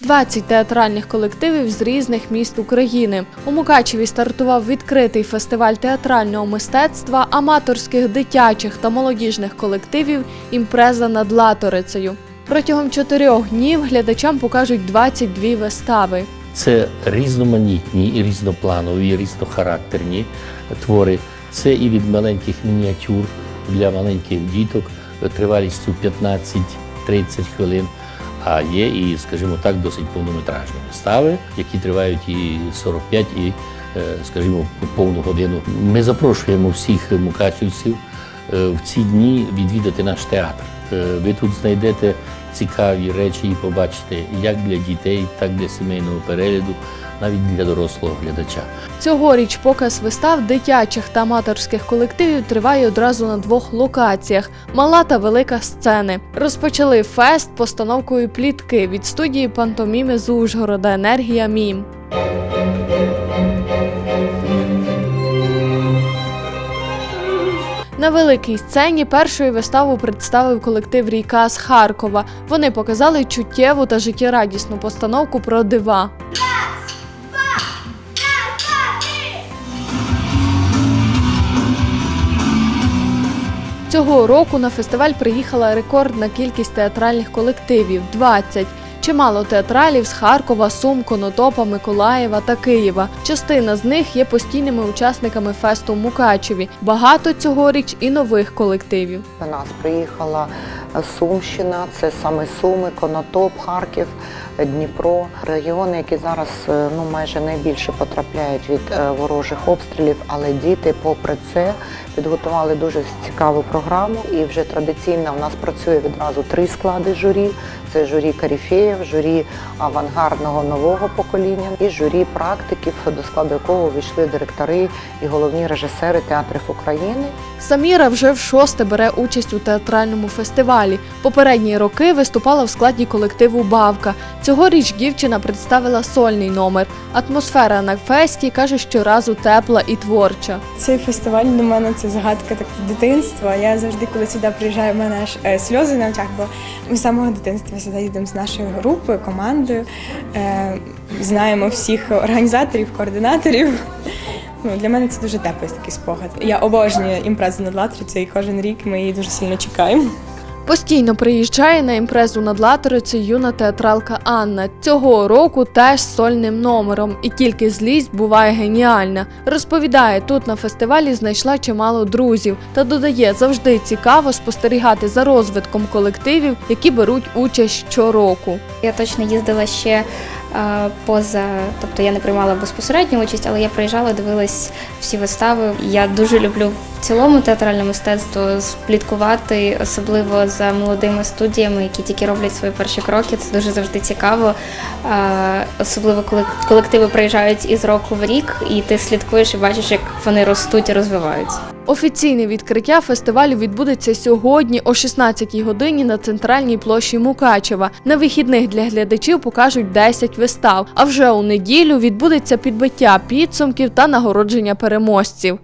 20 театральних колективів з різних міст України. У Мукачеві стартував відкритий фестиваль театрального мистецтва, аматорських дитячих та молодіжних колективів Імпреза над Латорицею. Протягом чотирьох днів глядачам покажуть 22 вистави. Це різноманітні, і різнопланові, і різнохарактерні твори. Це і від маленьких мініатюр для маленьких діток тривалістю 15-30 хвилин. А є і, скажімо так, досить повнометражні вистави, які тривають і 45, і, е, скажімо, повну годину. Ми запрошуємо всіх мукачівців е, в ці дні відвідати наш театр. Е, Ви тут знайдете цікаві речі і побачите як для дітей, так і для сімейного перегляду, навіть для дорослого глядача. Цьогоріч показ вистав дитячих та аматорських колективів триває одразу на двох локаціях мала та велика сцени. Розпочали фест постановкою плітки від студії пантоміми з Ужгорода Енергія Мім. На великій сцені першою виставу представив колектив Ріка з Харкова. Вони показали чуттєву та життєрадісну постановку про дива. Цього року на фестиваль приїхала рекордна кількість театральних колективів 20. Чимало театралів з Харкова, Сум, Конотопа, Миколаєва та Києва. Частина з них є постійними учасниками фесту в Мукачеві. Багато цьогоріч і нових колективів. До нас приїхала Сумщина, це саме Суми, Конотоп, Харків, Дніпро. Регіони, які зараз е, ну майже найбільше потрапляють від е, ворожих обстрілів, але діти, попри це, підготували дуже цікаву програму. І вже традиційно в нас працює відразу три склади журі: це журі каріфеїв, журі авангардного нового покоління і журі практиків, до складу якого увійшли директори і головні режисери театрів України. Саміра вже в шосте бере участь у театральному фестивалі. Попередні роки виступала в складі колективу Бавка. Цьогоріч дівчина представила сольний номер. Атмосфера на фесті каже, щоразу тепла і творча. Цей фестиваль для мене це загадка так, дитинства. Я завжди, коли сюди приїжджаю, в мене аж е, сльози на очах, бо ми з самого дитинства сюди їдемо з нашою групою, командою. Е, знаємо всіх організаторів, координаторів. Ну, для мене це дуже теплий такий спогад. Я обожнюю імпрезу над Латрицею, і кожен рік ми її дуже сильно чекаємо. Постійно приїжджає на імпрезу над латериці юна театралка Анна. Цього року теж сольним номером, і тільки злість буває геніальна. Розповідає, тут на фестивалі знайшла чимало друзів та додає, завжди цікаво спостерігати за розвитком колективів, які беруть участь щороку. Я точно їздила ще поза, тобто я не приймала безпосередню участь, але я приїжджала, дивилась всі вистави. Я дуже люблю в цілому театральне мистецтво спліткувати, особливо за молодими студіями, які тільки роблять свої перші кроки. Це дуже завжди цікаво. Е, Особливо коли колективи приїжджають із року в рік, і ти слідкуєш і бачиш, як вони ростуть і розвиваються. Офіційне відкриття фестивалю відбудеться сьогодні о 16-й годині на центральній площі Мукачева. На вихідних для глядачів покажуть 10 вистав. А вже у неділю відбудеться підбиття підсумків та нагородження переможців.